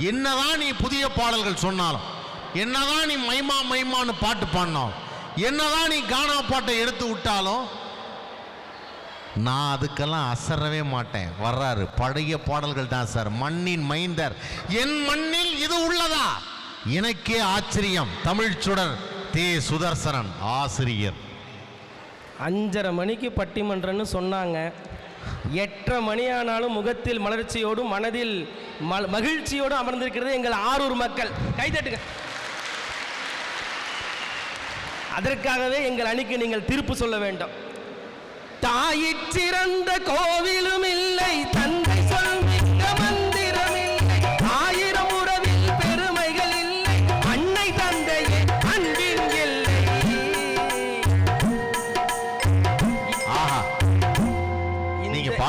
என்னதான் நீ புதிய பாடல்கள் சொன்னாலும் என்னதான் நீ மைமா மைமான்னு பாட்டு பாடினாலும் என்னதான் நீ கானா பாட்டை எடுத்து விட்டாலும் நான் அதுக்கெல்லாம் அசரவே மாட்டேன். வர்றாரு. பழைய பாடல்கள் தான் சார். மண்ணின் மைந்தர். என் மண்ணில் இது உள்ளதா? எனக்கே ஆச்சரியம். தமிழ் சுடர் தே சுதர்சனன் ஆசிரியர். அஞ்சரை மணிக்கு பட்டிமன்றம்னு சொன்னாங்க. எட்டரை மணியானாலும் முகத்தில் மலர்ச்சியோடும் மனதில் மகிழ்ச்சியோடும் அமர்ந்திருக்கிறது எங்கள் ஆரூர் மக்கள். கைதட்டுங்க அதற்காகவே எங்கள் அணிக்கு நீங்கள் தீர்ப்பு சொல்ல வேண்டும். தாயிற்றிறந்த கோவிலும் இல்லை தந்தை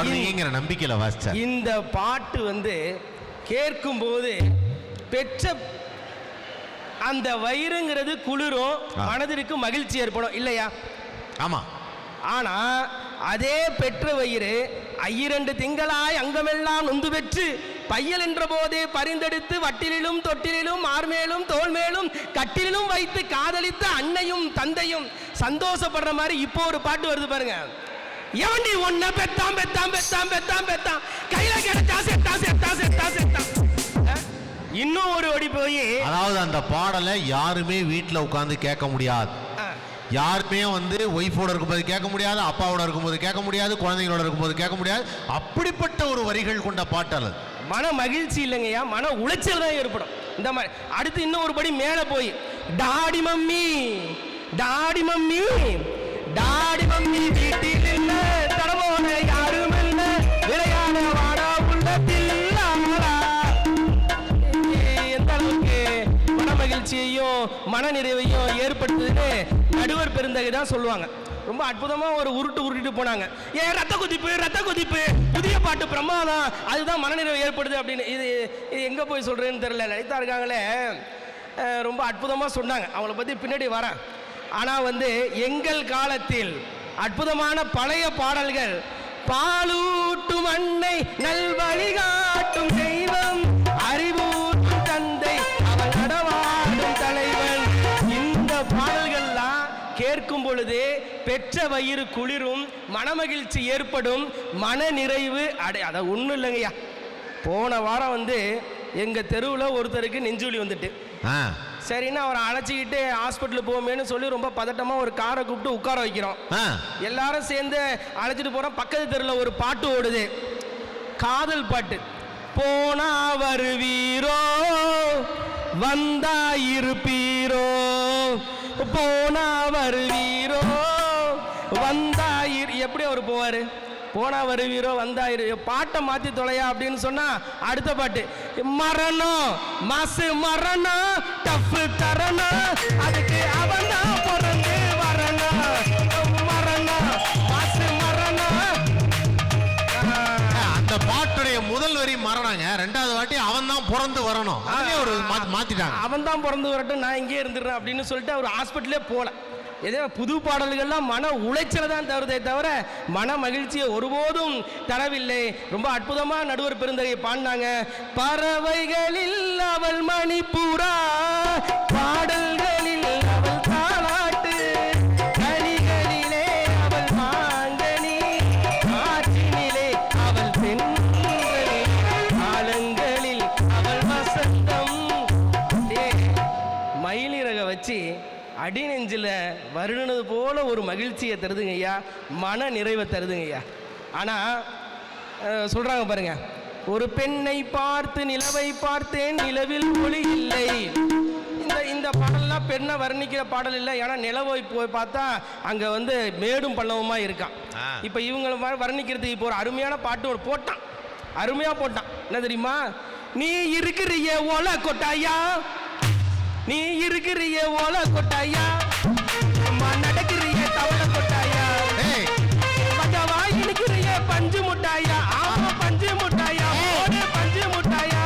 பாடுவீங்கிற நம்பிக்கையில வாசிச்சார் இந்த பாட்டு வந்து கேட்கும்போது பெற்ற அந்த வயிறுங்கிறது குளிரும். மனதிற்கு மகிழ்ச்சி ஏற்படும் இல்லையா? ஆமா. ஆனா அதே பெற்ற வயிறு ஐயிரண்டு திங்களாய் அங்கமெல்லாம் நொந்து பெற்று பையல் என்ற போதே பரிந்தெடுத்து வட்டிலிலும் தொட்டிலிலும் மார்மேலும் தோல்மேலும் கட்டிலும் வைத்து காதலித்த அன்னையும் தந்தையும் சந்தோஷப்படுற மாதிரி இப்போ ஒரு பாட்டு வருது பாருங்க. எவண்டி ஒன்ன பெத்தாம் பெத்தாம் பெத்தாம் பெத்தாம் பெத்தாம். கையில கிடைச்சா செத்தா செத்தா செத்தா செத்தா? இன்னும் ஒரு ஒடி போய். அதாவது அந்த பாடலை யாருமே வீட்டில் உட்காந்து கேட்க முடியாது. யாருமே வந்து ஒய்ஃபோட இருக்கும்போது கேட்க முடியாது அப்பாவோட இருக்கும்போது கேட்க முடியாது குழந்தைங்களோட இருக்கும்போது கேட்க முடியாது. அப்படிப்பட்ட ஒரு வரிகள் கொண்ட பாட்டல். மன மகிழ்ச்சி இல்லைங்கய்யா மன உளைச்சல் தான் ஏற்படும். இந்த மாதிரி. அடுத்து இன்னும் ஒரு படி மேலே போய். Daddy mummy daddy mummy daddy mummy வீட்டில் இல்ல யாரும் இல்ல விளையாட வாடா உள்ள எந்த அளவுக்கு மன மகிழ்ச்சியையும் மனநிறைவையும் ஏற்படுத்துதுன்னு நடுவர் பெருந்தகை தான் சொல்லுவாங்க. ரொம்ப அற்புதமா ஒரு உருட்டு உருட்டிட்டு போனாங்க. ஏன் ரத்த குதிப்பு ரத்த குதிப்பு. புதிய பாட்டு பிரமாதம். அதுதான் மனநிறைவு ஏற்படுது அப்படின்னு. இது இது எங்க போய் சொல்றேன்னு தெரியல. லலிதா இருக்காங்களே. ரொம்ப அற்புதமா சொன்னாங்க. அவங்கள பத்தி பின்னாடி வரேன். ஆனால் வந்து எங்கள் காலத்தில் அற்புதமான பழைய பாடல்கள் பாலூட்டும் அன்னை நல்வழிகாட்டும் தெய்வம் அறிவூட்டும் தந்தை அவன் நடவாடும் தலைவன். இந்த பாடல்கள்லாம் கேட்கும் பொழுது பெற்ற வயிறு குளிரும் மனமகிழ்ச்சி ஏற்படும் மன நிறைவு அடை அதை ஒன்றும் இல்லைங்கய்யா. போன வாரம் வந்து எங்கள் தெருவில் ஒருத்தருக்கு நெஞ்சுவலி வந்துட்டு. சரின்னு அவரை அழைச்சிக்கிட்டு ஹாஸ்பிட்டலுக்கு போவோமேன்னு சொல்லி ரொம்ப பதட்டமாக ஒரு காரை கூப்பிட்டு உட்கார வைக்கிறோம். எல்லாரும் சேர்ந்து அழைச்சிட்டு போறோம். பக்கத்து தெருவில் ஒரு பாட்டு ஓடுது. காதல் பாட்டு. போனா வருவீரோ வந்தா இருப்பீரோ போனா வருவீரோ வந்தா இரு எப்படி அவர் போவாரு? போனா வருவீரோ வந்தா பாட்டை மாத்தி தொலையா அப்படின்னு சொன்னா அடுத்த பாட்டு மரணம் மாசு மரணம் டஃப் தரணும். அதுக்கு அவன் பிறந்து வரணும். மரணம் மாசு மரணம். அந்த பாட்டுடைய முதல் வரி மரணங்க. ரெண்டாவது வாட்டி அவன் தான் பிறந்து வரணும். ஒரு மாத்தி- மாத்திட்டாங்க. அவன் தான் பிறந்து வரட்டும் நான் இங்கே இருந்துடுறேன் அப்படின்னு சொல்லிட்டு அவர் ஹாஸ்பிட்டலே போகல ஏதோ புது பாடல்கள்லாம் மன உளைச்சலை தான் தருதே தவிர மன மகிழ்ச்சியை ஒருபோதும் தரவில்லை. ரொம்ப அற்புதமா நடுவர் பெருந்தகை பாடினாங்க. பறவைகளில் அவள் மணிப்பூரா பாடல் அடி நெஞ்சில் வருடுனது போல ஒரு மகிழ்ச்சியை தருதுங்க ஐயா. மன நிறைவை தருதுங்க ஐயா. ஆனால் சொல்கிறாங்க பாருங்க. ஒரு பெண்ணை பார்த்து நிலவை பார்த்தேன் நிலவில் ஒளி இல்லை. இந்த இந்த பாடல்லாம் பெண்ணை வர்ணிக்கிற பாடல் இல்லை. ஏன்னா நிலவை போய் பார்த்தா அங்கே வந்து மேடும் பள்ளவுமா இருக்கான். இப்போ இவங்களை வர்ணிக்கிறதுக்கு இப்போ ஒரு அருமையான பாட்டு ஒரு போட்டான். அருமையாக போட்டான். என்ன தெரியுமா? நீ இருக்கிறிய ஓலை கொட்டாயா? நீ இருக்கிறிய ஓலை கொட்டாயா? அம்மா நடக்கிறிய தவளை கொட்டாயா? மஜாவா இழுக்கிறிய பஞ்சு முட்டாயா? ஆமா பஞ்சு முட்டாயா? ஓடு பஞ்சு முட்டாயா?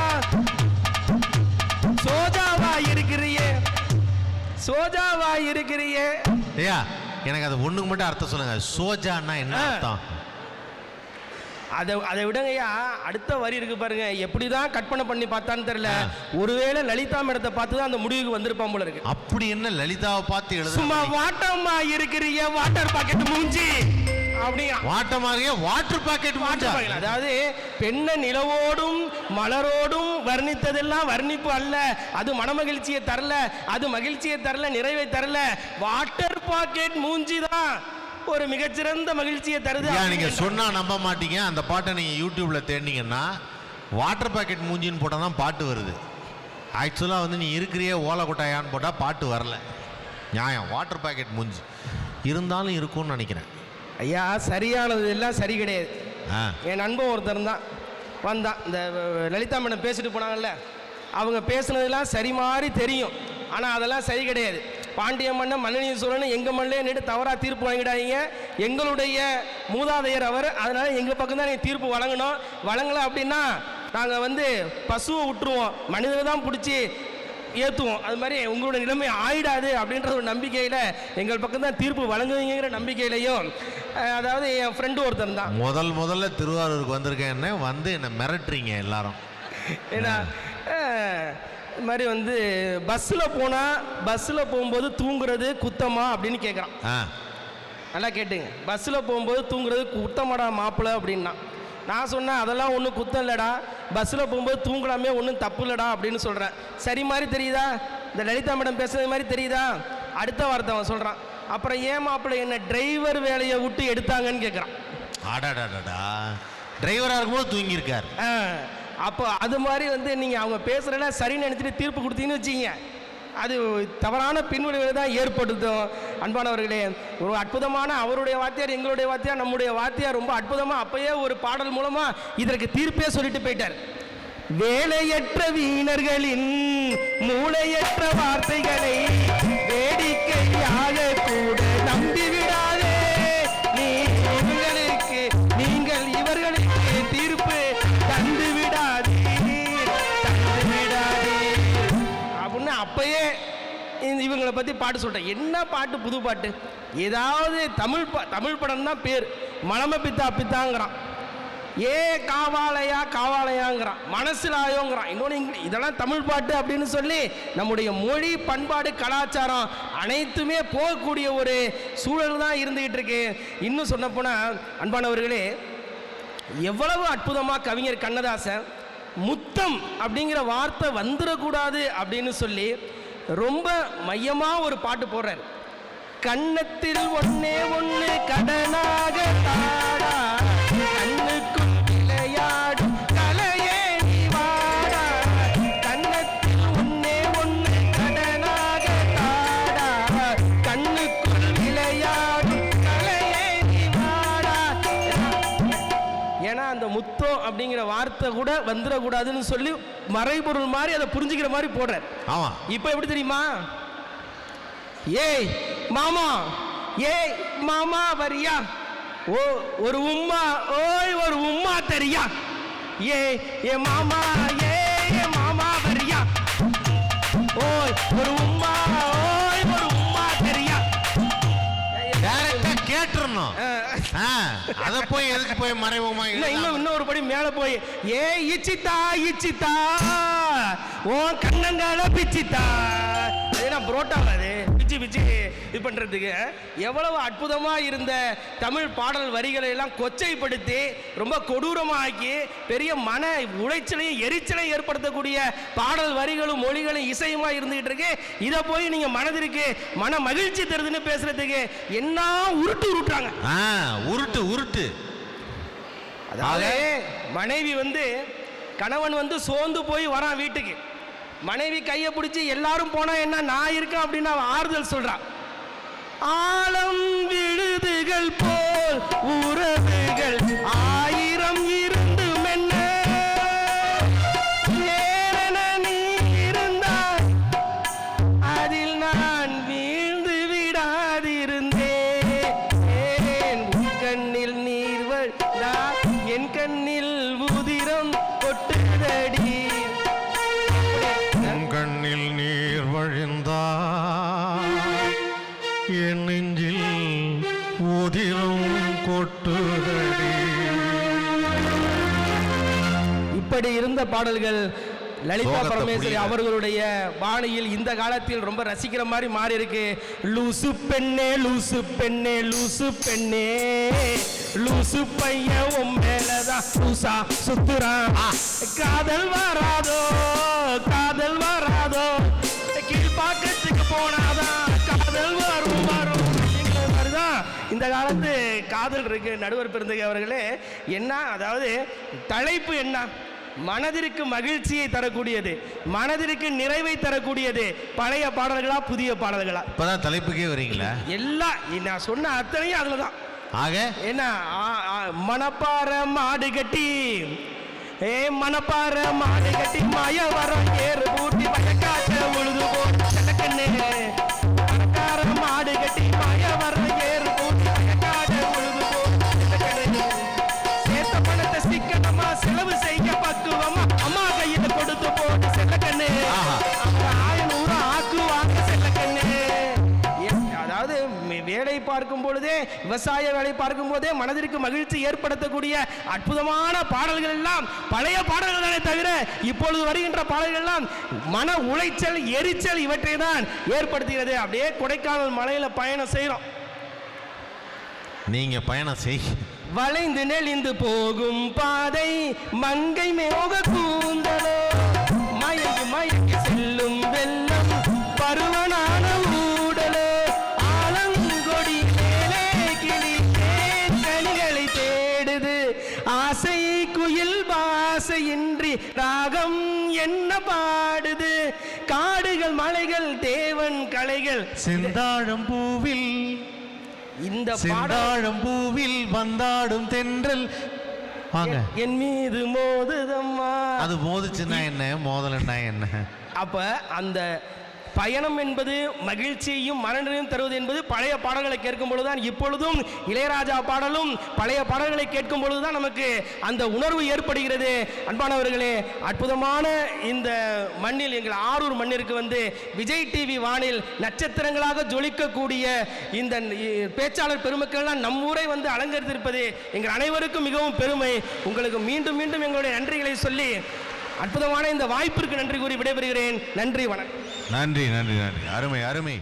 சோஜாவா இருக்கிறியே? சோஜாவா இருக்கிறியே? ஐயா எனக்கு அது ஒண்ணுக்கு மட்டும் அர்த்தம் சொல்லுங்க. சோஜான்னா என்ன. அர்த்தம்? அதை அதை விடங்கய்யா. அடுத்த வரி இருக்கு பாருங்க. எப்படி தான் கற்பனை பண்ணி பார்த்தான்னு தெரியல. ஒருவேளை லலிதா மேடத்தை பார்த்து தான் அந்த முடிவுக்கு வந்திருப்பான் போல இருக்கு. அப்படி என்ன லலிதாவை பார்த்து எழுத சும்மா வாட்டமா இருக்கிறீங்க வாட்டர் பாக்கெட் மூஞ்சி. வாட்டமாக வாட்டர் பாக்கெட் வாட்டர் அதாவது பெண்ணை நிலவோடும் மலரோடும் வர்ணித்ததெல்லாம் வர்ணிப்பு அல்ல. அது மனமகிழ்ச்சியை தரல. அது மகிழ்ச்சியை தரல நிறைவை தரல. வாட்டர் பாக்கெட் மூஞ்சி தான். ஒரு மிகச்சிறந்த மகிழ்ச்சியை தருது நீங்க சொன்னா நம்ப மாட்டீங்க. அந்த பாட்டை நீங்க யூடியூப்ல தேடினீங்கன்னா வாட்டர் பாக்கெட் மூஞ்சின்னு போட்டால் தான் பாட்டு வருது. ஆக்சுவலாக வந்து நீ இருக்கிறியே ஓலை கொட்டாயான்னு போட்டால் பாட்டு வரல. நியாயம் வாட்டர் பாக்கெட் மூஞ்சி. இருந்தாலும் இருக்கும்னு நினைக்கிறேன். ஐயா சரியானது எல்லாம் சரி கிடையாது. ஆ. என் நண்பன் ஒருத்தன் தான் வந்தான். இந்த லலிதா மேடம் பேசிட்டு போனாங்கல்ல. அவங்க பேசுனதெல்லாம் சரி மாதிரி தெரியும். ஆனால் அதெல்லாம் சரி கிடையாது. பாண்டிய மன்னன் மன்னனி சோழன் எங்கள் மண்ணிலே நின்று தவறாக தீர்ப்பு வாங்கிடாதீங்க. எங்களுடைய மூதாதையர் அவர். அதனால் எங்கள் பக்கம் தான் நீங்கள் தீர்ப்பு வழங்கணும். வழங்கலை அப்படின்னா நாங்கள் வந்து பசுவை விட்டுருவோம் மனிதனை தான் பிடிச்சி ஏற்றுவோம் அது மாதிரி உங்களோட நிலைமை ஆயிடாது அப்படின்ற ஒரு நம்பிக்கையில் எங்கள் பக்கம் தான் தீர்ப்பு வழங்குவீங்கிற நம்பிக்கையிலையும் அதாவது என் ஃப்ரெண்டு ஒருத்தன் தான். முதல் முதல்ல திருவாரூருக்கு வந்திருக்கேன்னு வந்து என்னை மிரட்டுறீங்க எல்லாரும். ஏன்னா இது மாதிரி வந்து பஸ்ஸில் போனால் பஸ்ஸில் போகும்போது தூங்குறது குத்தமா அப்படின்னு கேட்குறான் ஆ. நல்லா கேட்டுங்க. பஸ்ஸில் போகும்போது தூங்குறது குத்தமாடா மாப்பிள்ளை அப்படின்னா. நான் சொன்னேன் அதெல்லாம் ஒன்றும் குத்தம் இல்லைடா. பஸ்ஸில் போகும்போது தூங்கலாமே ஒன்றும் தப்பு இல்லைடா அப்படின்னு சொல்கிறேன் சரி மாதிரி தெரியுதா? இந்த லலிதா மேடம் பேசுறது மாதிரி தெரியுதா? அடுத்த வார்த்தை அவன் சொல்கிறான் அப்புறம் ஏன் மாப்பிள்ளை என்ன டிரைவர் வேலையை விட்டு எடுத்தாங்கன்னு கேட்குறான் அடாடாடாடா. டிரைவராக இருக்கும்போது தூங்கியிருக்கார். ஆ, அப்போ அது மாதிரி வந்து நீங்கள் அவங்க பேசுகிறனா சரின்னு நினச்சிட்டு தீர்ப்பு கொடுத்தீங்கன்னு வச்சிங்க அது தவறான பின்விளைவுகளை தான் ஏற்படுத்தும். அன்பானவர்களே ஒரு அற்புதமான அவருடைய வாத்தியார் எங்களுடைய வாத்தியார் நம்முடைய வாத்தியார் ரொம்ப அற்புதமாக அப்பயே ஒரு பாடல் மூலமாக இதற்கு தீர்ப்பே சொல்லிட்டு போயிட்டார். வேலையற்ற வீணர்களின் மூளையற்ற வார்த்தைகளை வேடிக்கை இவங்களை பற்றி பாட்டு சொல்கிறேன் என்ன பாட்டு? புது பாட்டு. ஏதாவது தமிழ் பா தமிழ் படம் தான் பேர். மலம பித்தா பித்தாங்கிறான். ஏ காவாலையா காவாலையாங்கிறான். மனசிலாயோங்கிறான். இன்னொன்று இங்கிலீஷ் இதெல்லாம் தமிழ் பாட்டு அப்படின்னு சொல்லி நம்முடைய மொழி பண்பாடு கலாச்சாரம் அனைத்துமே போகக்கூடிய ஒரு சூழல் தான் இருந்துகிட்டு இருக்கு. இன்னும் சொல்லப்போனால் அன்பானவர்களே எவ்வளவு அற்புதமாக கவிஞர் கண்ணதாசன் முத்தம் அப்படிங்கிற வார்த்தை வந்துடக்கூடாது அப்படின்னு சொல்லி ரொம்ப மையமாக ஒரு பாட்டு போடுறார். கண்ணத்தில் ஒன்னே ஒன்று கடனாக தாடா வார்த்தை கூட வந்துடக்கூடாதுன்னு சொல்லி மறைபொருள் மாதிரி அதை புரிஞ்சுக்கிற மாதிரி போடுறார் ஆமாம் இப்போ எப்படி தெரியுமா? ஏய் மாமா ஏய் மாமா வரியா? ஓ ஒரு உம்மா ஓய் ஒரு உம்மா தெரியா? ஏய் ஏ மாமா அதை போய் எதுக்கு போய் மறைமுகமா இன்னும் இன்னும் இன்னொரு படி மேல போய் ஏ இச்சித்தா இச்சித்தா ஓ கண்ணங்கால பிச்சித்தா. ஏன்னா புரோட்டாவா அது? பிச்சு இது பண்றதுக்கு. எவ்வளவு அற்புதமா இருந்த தமிழ் பாடல் வரிகளை எல்லாம் கொச்சைப்படுத்தி ரொம்ப கொடூரமாக்கி பெரிய மன உளைச்சலையும் எரிச்சலையும் ஏற்படுத்தக்கூடிய பாடல் வரிகளும் மொழிகளும் இசையுமா இருந்துகிட்டு இருக்கு. இதை போய் நீங்க மனதிற்கு மன மகிழ்ச்சி தருதுன்னு பேசுறதுக்கு என்ன உருட்டு உருட்டுறாங்க. ஆ உருட்டு உருட்டு. அதாவது மனைவி வந்து கணவன் வந்து சோர்ந்து போய் வரான் வீட்டுக்கு. மனைவி கையை பிடிச்சி எல்லாரும் போனா என்ன நான் இருக்கேன் அப்படின்னு அவன் ஆறுதல் சொல்றான். ஆழம் விழுதுகள் போல் உறவுகள் என் நெஞ்சில் உதிரம் கொட்டுதடி. இப்படி இருந்த பாடல்கள் லலிதா பரமேஸ்வரி அவர்களுடைய பாணியில் இந்த காலத்தில் ரொம்ப ரசிக்கிற மாதிரி மாறி இருக்கு லூசு பெண்ணே லூசு பெண்ணே லூசு பெண்ணே. லூசு பையன் உன் மேலதான் லூசா சுத்துறான். காதல் வராதோ? இந்த காலத்து காதல் இருக்கு நடுவர் பெருந்தகை அவர்களே என்ன அதாவது தலைப்பு என்ன? மனதிற்கு மகிழ்ச்சியை தரக்கூடியது மனதிற்கு நிறைவை தரக்கூடியது பழைய பாடல்களா புதிய பாடல்களா? இப்பதான் தலைப்புக்கே வரீங்களா? எல்லாம் நான் சொன்ன அத்தனையும் அதுல தான் ஆக? என்ன மணப்பாற மாடு கட்டி ஏ மணப்பாற மாடு கட்டி மய வரம் ஏறு பூட்டி மயக்காச்ச பார்க்கும் பொழுதே விவசாய வேலை பார்க்கும் போதே மனதிற்கு மகிழ்ச்சி ஏற்படுத்தக்கூடிய அற்புதமான பாடல்கள் எல்லாம் பழைய பாடல்கள் தானே தவிர இப்பொழுது வருகின்ற பாடல்கள் எல்லாம் மன உளைச்சல் எரிச்சல் இவற்றை தான் ஏற்படுத்துகிறது. அப்படியே கொடைக்கானல் மலையில பயணம் செய்கிறோம் நீங்க பயணம் செய். வளைந்து நெளிந்து போகும் பாதை மங்கை மேக கூந்தலோ மயங்கி மயங்கி காடுகள் மலைகள் தேவன் கலைகள். செந்தாழம் பூவில் இந்த செந்தாழம் பூவில் வந்தாடும் தென்றல். வாங்க. என் மீது மோதுதம்மா. அது மோதுச்சுன்னா என்ன? மோதலன்னா என்ன? அப்ப அந்த பயணம் என்பது மகிழ்ச்சியையும் மனநிலையும் தருவது என்பது பழைய பாடல்களை கேட்கும் பொழுதுதான் இப்பொழுதும் இளையராஜா பாடலும் பழைய பாடல்களை கேட்கும் பொழுதுதான் நமக்கு அந்த உணர்வு ஏற்படுகிறது. அன்பானவர்களே அற்புதமான இந்த மண்ணில் எங்கள் ஆரூர் மண்ணிற்கு வந்து விஜய் டிவி வானில் நட்சத்திரங்களாக ஜொலிக்கக்கூடிய இந்த பேச்சாளர் பெருமக்கள்லாம் நம் ஊரை வந்து அலங்கரித்திருப்பது எங்கள் அனைவருக்கும் மிகவும் பெருமை. உங்களுக்கு மீண்டும் மீண்டும் எங்களுடைய நன்றிகளை சொல்லி அற்புதமான இந்த வாய்ப்பிற்கு நன்றி கூறி விடைபெறுகிறேன். நன்றி வணக்கம். நன்றி நன்றி நன்றி. அருமை அருமை.